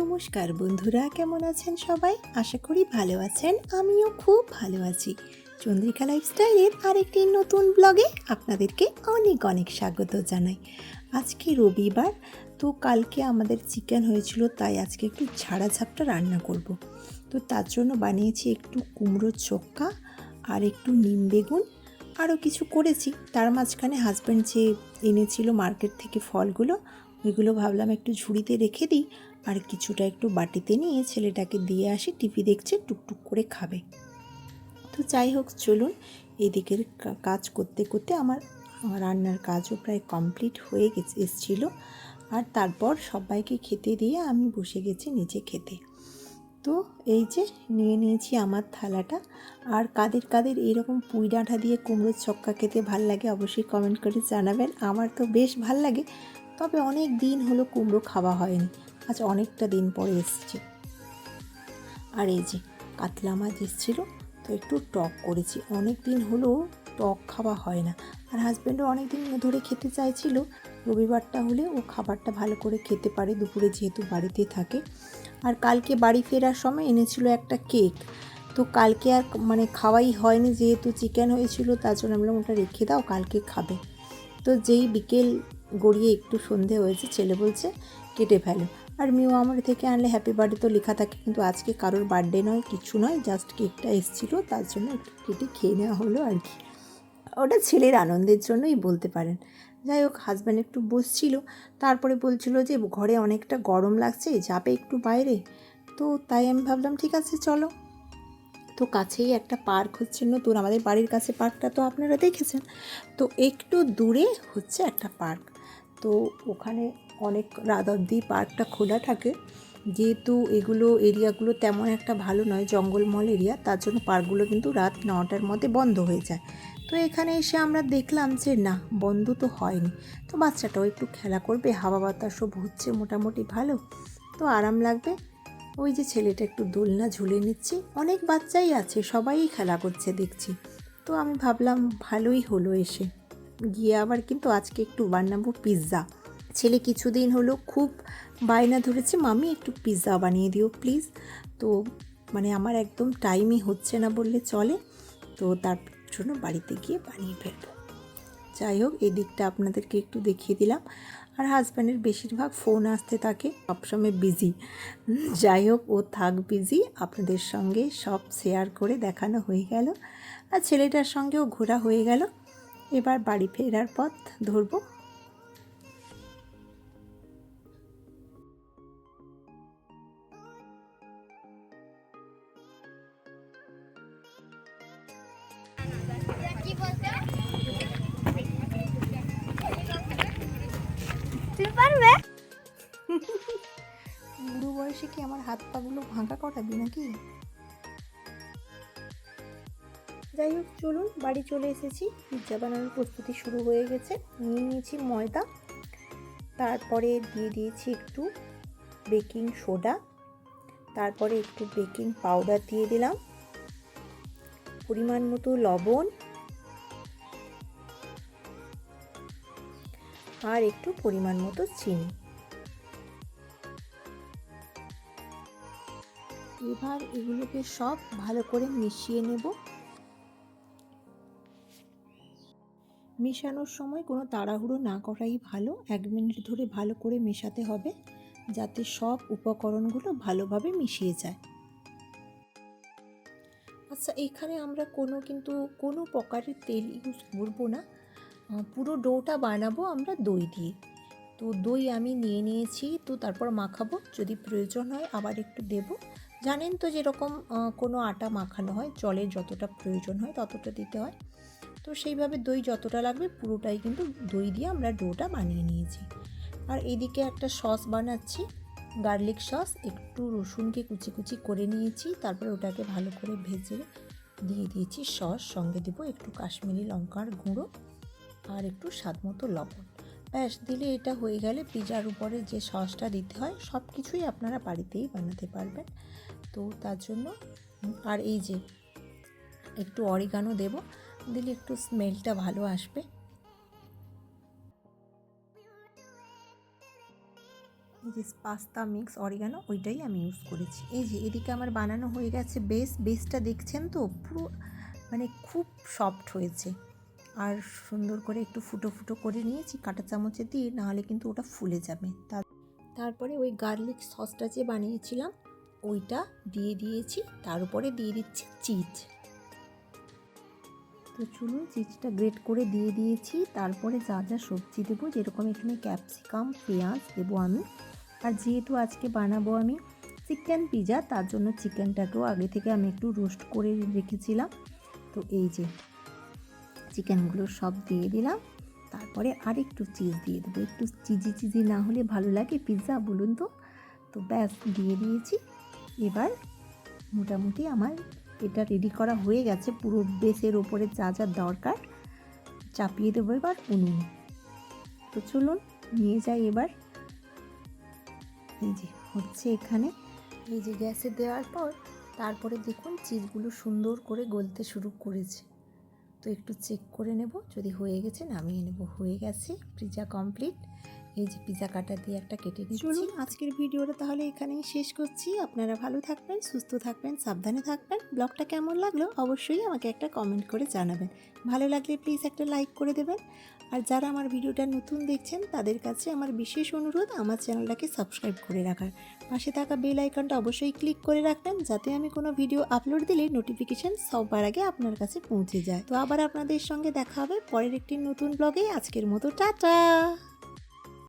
নমস্কার বন্ধুরা, কেমন আছেন সবাই? আশা করি ভালো আছেন, আমিও খুব ভালো আছি। চন্দ্রিকা লাইফস্টাইলের আরেকটি নতুন ব্লগে আপনাদেরকে অনেক অনেক স্বাগত জানাই। আজকে রবিবার, তো কালকে আমাদের চিকেন হয়েছিল, তাই আজকে একটু ঝাড়া ঝাপটা রান্না করব। তো তার জন্য বানিয়েছি একটু কুমড়োর চক্কা আর একটু নিম বেগুন, আরও কিছু করেছি। তার মাঝখানে হাজব্যান্ড যে এনেছিল মার্কেট থেকে ফলগুলো ওইগুলো ভাবলাম একটু ঝুড়িতে রেখে দিই আর কিছুটা একটু বাটিতে নিয়ে ছেলেটাকে দিয়ে আসি। টিভি দেখছে, টুকটুক করে খাবে। তো যাই হোক, চলুন এদিকের কাজ করতে করতে আমার রান্নার কাজও প্রায় কমপ্লিট হয়ে গেছে, এসছিল। আর তারপর সবাইকে খেতে দিয়ে আমি বসে গেছি নিচে খেতে। তো এই যে নিয়ে নিয়েছি আমার থালাটা। আর কাদের কাদের এইরকম পুঁই ডাঁটা দিয়ে কুমড়োর ছক্কা খেতে ভালো লাগে অবশ্যই কমেন্ট করে জানাবেন। আমার তো বেশ ভালো লাগে। তবে অনেক দিন হলো কুমড়ো খাওয়া হয়নি। আজ অনেকটা দিন পরে এসছে। আর এই যে, কাতলা মাছ এসেছিল, তো একটু টক করেছি। অনেক দিন হলো টক খাওয়া হয় না। আর হাজব্যান্ডও অনেক দিন ধরে খেতে চাইছিল, রবিবারটা হলে ও খাবারটা ভালো করে খেতে পারে। দুপুরে যেহেতু বাড়িতে থাকে। আর কালকে বাড়ি ফেরার সময় এনেছিল একটা কেক তো কালকে আর মানে খাওয়াই হয়নি, যেহেতু চিকেন হয়েছিল, তার জন্য আমরা ওটা রেখে দাও, কালকে খাবে। তো যেই বিকেল গড়িয়ে একটু সন্ধে হয়েছে, ছেলে বলছে, কেটে ফেলো। আর মিও আমার থেকে আনলে হ্যাপি বার্থডে তো লেখা থাকে, কিন্তু আজকে কারোর বার্থডে নয়, কিছু নয় জাস্ট কেকটা এসেছিল, তার জন্য একটু কেটে খেয়ে নেওয়া হলো আর কি। ওটা ছেলের আনন্দের জন্যই বলতে পারেন। যাই হোক হাজব্যান্ড একটু বসছিল, তারপরে বলছিল যে, ঘরে অনেকটা গরম লাগছে, যাবে একটু বাইরে? তো তাই আমি ভাবলাম, ঠিক আছে, চলো। তো কাছেই একটা পার্ক হচ্ছে নতুন, আমাদের বাড়ির কাছে পার্কটা তো আপনারা দেখেছেন। তো একটু দূরে হচ্ছে একটা পার্ক। তো ওখানে অনেক রাত অবধি পার্কটা খোলা থাকে। যেহেতু এগুলো এরিয়াগুলো তেমন একটা ভালো নয়, জঙ্গলমহল এরিয়া, তার জন্য পার্কগুলো কিন্তু রাত নটার মধ্যে বন্ধ হয়ে যায়। তো এখানে এসে আমরা দেখলাম যে, না, বন্ধ তো হয়নি। তো বাচ্চাটাও একটু খেলা করবে, হাওয়া বাতাস সব হচ্ছে মোটামুটি ভালো। তো আরাম লাগবে। ওই যে ছেলেটা একটু দোলনা ঝুলে নিচ্ছে। অনেক বাচ্চাই আছে, সবাই খেলা করছে, দেখছি। তো আমি ভাবলাম, ভালোই হলো এসে। গিয়ে আবার কিন্তু আজকে একটু বানাবো পিৎজা ছেলে কিছুদিন হলো খুব বায়না ধরেছে, মামি, একটু পিৎজা বানিয়ে দিও প্লিজ তো মানে আমার একদম টাইমই হচ্ছে না বললে চলে। তো তার জন্য বাড়িতে গিয়ে বানিয়ে ফেলব। যাই হোক, এই দিকটা আপনাদেরকে একটু দেখিয়ে দিলাম। আর হাজব্যান্ডের বেশিরভাগ ফোন আসতে থাকে, সবসময় বিজি যাই হোক, ও থাক বিজি আপনাদের সঙ্গে সব শেয়ার করে দেখানো হয়ে গেল। আর ছেলেটার সঙ্গেও ঘোরা হয়ে গেল। এবার বাড়ি ফেরার পথ ধরবো। কি পারবে? বুড়ো বয়সে কি আমার হাত পাগুলো ভাঙা করাবি নাকি? যাই হোক, চলুন, বাড়ি চলে এসেছি। পিৎজা বানানোর প্রস্তুতি শুরু হয়ে গেছে। নিয়ে নিয়েছি ময়দা। তারপরে দিয়ে দিয়েছি একটু বেকিং সোডা। তারপরে একটু বেকিং পাউডার দিয়ে দিলাম। পরিমাণ মতো লবণ। আর একটু পরিমাণ মতো চিনি। এবার এগুলোকে সব ভালো করে মিশিয়ে নেব। মেশানোর সময় কোনো তাড়াহুড়ো না করাই ভালো। এক মিনিট ধরে ভালো করে মেশাতে হবে, যাতে সব উপকরণগুলো ভালোভাবে মিশিয়ে যায়। আচ্ছা এখানে আমরা কোনো কিন্তু কোনো প্রকারের তেল ইউজ করব না। পুরো ডোটা বানাবো আমরা দই দিয়ে। তো দই আমি নিয়ে নিয়েছি, তো তারপর মাখাবো। যদি প্রয়োজন হয় আবার একটু দেব। জানেন তো যেরকম কোনো আটা মাখানো হয় জলের যতটা প্রয়োজন হয় ততটা দিতে হয়। তো সেইভাবে দই যতটা লাগবে পুরোটাই কিন্তু দই দিয়ে আমরা ডোটা বানিয়ে নিয়েছি। আর এদিকে একটা সস বানাচ্ছি, গার্লিক সস, একটু রসুনকে কুচি কুচি করে নিয়েছি, তারপরে ওটাকে ভালো করে ভেজে দিয়ে দিয়েছি সস, সঙ্গে দেবো একটু কাশ্মীরি লঙ্কার গুঁড়ো আর একটু স্বাদ মতো লবণ। ব্যাস, দিলে এটা হয়ে গেলে পিজার উপরে যে সসটা দিতে হয়, সব কিছুই আপনারা বাড়িতেই বানাতে পারবেন। তো তার জন্য, আর এই যে একটু অরিগানো দেব দিলে একটু স্মেলটা ভালো আসবে। এই যে পাস্তা মিক্স অরিগানো, ওইটাই আমি ইউজ করেছি। এই যে এদিকে আমার বানানো হয়ে গেছে বেস, বেসটা দেখছেন তো? পুরো মানে খুব সফট হয়েছে। আর সুন্দর করে একটু ফুটো ফুটো করে নিয়েছি, কাঁটা চামচে দিয়ে, নাহলে কিন্তু ওটা ফুলে যাবে। তার তারপরে ওই গার্লিক সসটা যে বানিয়েছিলাম, ওইটা দিয়ে দিয়েছি। তার উপরে দিয়ে দিচ্ছি চিজ তো চলুন চিজটা গ্রেট করে দিয়ে দিয়েছি। তারপরে যা যা সবজি দেবো, যেরকম এখানে ক্যাপসিকাম পেঁয়াজ দেবো আমি। আর যেহেতু আজকে বানাবো আমি চিকেন পিজা তার জন্য চিকেনটাকেও আগে থেকে আমি একটু রোস্ট করে রেখেছিলাম। তো এই যে চিকেনগুলো সব দিয়ে দিলাম। তারপরে আর একটু চিজ দিয়ে দেবো। একটু চিজি চিজি না হলে ভালো লাগে পিৎজা বলুন তো। তো ব্যাস, দিয়ে দিয়েছি। এবার মোটামুটি আমার এটা রেডি করা হয়ে গেছে। পুরো বেসের ওপরে যা যা দরকার চাপিয়ে দেবো এবার উনুন। তো চলুন, নিয়ে যাই এবার। এই যে, হচ্ছে এখানে। এই যে গ্যাসে দেওয়ার পর তারপরে দেখুন চিজগুলো সুন্দর করে গলতে শুরু করেছে। তো একটু চেক করে নেব। যদি হয়ে গেছে নামিয়ে নেব। হয়ে গেছে পিজা কমপ্লিট এই যে পিজা কাটা দিয়ে একটা কেটে দিচ্ছি চলুন আজকের ভিডিওটা তাহলে এখানেই শেষ করছি। আপনারা ভালো থাকবেন, সুস্থ থাকবেন, সাবধানে থাকবেন। ব্লগটা কেমন লাগল অবশ্যই আমাকে একটা কমেন্ট করে জানাবেন। ভালো লাগলে প্লিজ একটা লাইক করে দেবেন। আর যারা আমার ভিডিওটা নতুন দেখছেন, তাদের কাছে আমার বিশেষ অনুরোধ আমার চ্যানেলটাকে সাবস্ক্রাইব করে রাখার। পাশে থাকা বেল আইকনটা অবশ্যই ক্লিক করে রাখবেন, যাতে আমি কোনো ভিডিও আপলোড দিলে নোটিফিকেশান সবার আগে আপনার কাছে পৌঁছে যায়। তো আবার আপনাদের সঙ্গে দেখা হবে পরের একটি নতুন ব্লগে আজকের মতো টাটা!